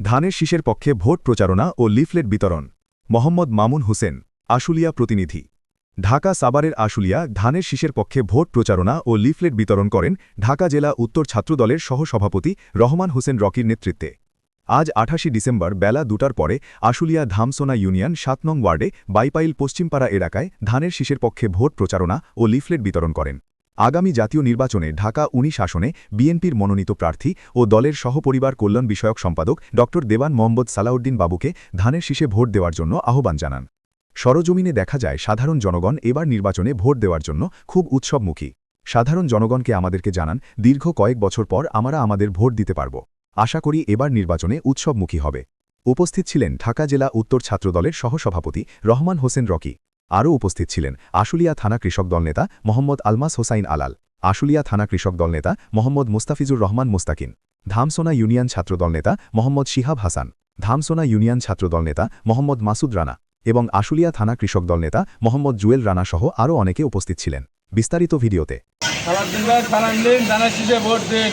ধানের শীষের পক্ষে ভোট প্রচারণা ও লিফলেট বিতরণ। মোহাম্মদ মামুন হোসেন, আশুলিয়া প্রতিনিধি। ঢাকা সাবারের আশুলিয়া ধানের শীষের পক্ষে ভোট প্রচারণা ও লিফলেট বিতরণ করেন ঢাকা জেলা উত্তর ছাত্রদলের সহসভাপতি রহমান হোসেন রকির নেতৃত্বে। আজ আঠাশি ডিসেম্বর বেলা দুটার পরে আশুলিয়া ধামসোনা ইউনিয়ন সাত নং ওয়ার্ডে বাইপাইল পশ্চিমপাড়া এলাকায় ধানের শীষের পক্ষে ভোট প্রচারণা ও লিফলেট বিতরণ করেন। আগামী জাতীয় নির্বাচনে ঢাকা উনিশ আসনে বিএনপির মনোনীত প্রার্থী ও দলের সহপরিবার কল্যাণ বিষয়ক সম্পাদক ড দেবান মোহাম্মদ সালাউদ্দিন বাবুকে ধানের শীষে ভোট দেওয়ার জন্য আহ্বান জানান। সরজমিনে দেখা যায়, সাধারণ জনগণ এবার নির্বাচনে ভোট দেওয়ার জন্য খুব উৎসবমুখী। সাধারণ জনগণকে আমাদেরকে জানান, দীর্ঘ কয়েক বছর পর আমরা আমাদের ভোট দিতে পারব। আশা করি এবার নির্বাচনে উৎসবমুখী হবে। উপস্থিত ছিলেন ঢাকা জেলা উত্তর ছাত্রদলের সহসভাপতি রহমান হোসেন রকি। আরও উপস্থিত ছিলেন আশুলিয়া থানা কৃষক দল নেতা মোহাম্মদ আলমাস হোসাইন আলাল আশুলিয়া থানা কৃষক দল নেতা মোহাম্মদ মুস্তাফিজুর রহমান মুস্তাকিন ধামসোনা ইউনিয়ন ছাত্রদল নেতা মোহাম্মদ শিহাব হাসান ধামসোনা ইউনিয়ন ছাত্রদল নেতা মোহাম্মদ মাসুদ রানা এবং আশুলিয়া থানা কৃষক দল নেতা মোহাম্মদ জুয়েল রানা সহ আরও অনেকে উপস্থিত ছিলেন। বিস্তারিত ভিডিওতে। ভোট দিন।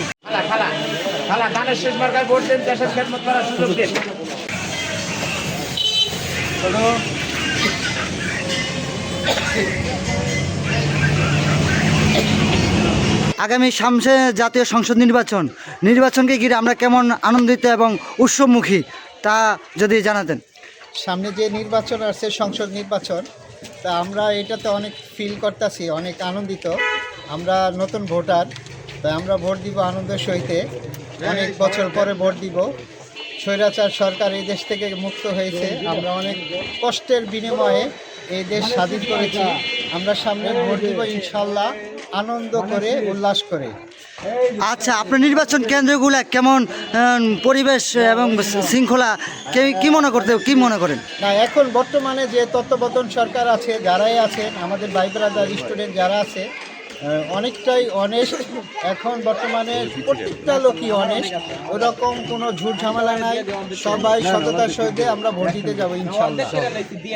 আগামী সামসে জাতীয় সংসদ নির্বাচন। নির্বাচনকে ঘিরে আমরা কেমন আনন্দিত এবং উৎসবমুখী, তা যদি জানাতেন। সামনে যে নির্বাচন আছে সংসদ নির্বাচন, তা আমরা এটাতে অনেক ফিল করতেছি, অনেক আনন্দিত। আমরা নতুন ভোটার, তাই আমরা ভোট দিব আনন্দের সহিতে। অনেক বছর পরে ভোট দিব। স্বৈরাচার সরকার এই দেশ থেকে মুক্ত হয়েছে। আমরা অনেক কষ্টের বিনিময়ে এই দেশ স্বাধীন করেছি। আমরা সামনে ভোট দিব ইনশাল্লাহ আনন্দ করে উল্লাস করে। আচ্ছা আপনার নির্বাচন কেন্দ্রগুলো কেমন পরিবেশ এবং শৃঙ্খলা কে- কি মনে করতে কি মনে করেন? না এখন বর্তমানে যে তত্ত্বাবধান সরকার আছে যারাই আছেন আমাদের ভাই ব্রাদার স্টুডেন্ট যারা আছে অনেকটাই অনেস্ট এখন বর্তমানে প্রত্যেকটা লোকই অনেস্ট ওরকম কোনো ঝুট ঝামেলা নাই। সবাই সততার সহিত আমরা ভোট দিতে যাব ইনশাল্লাহ।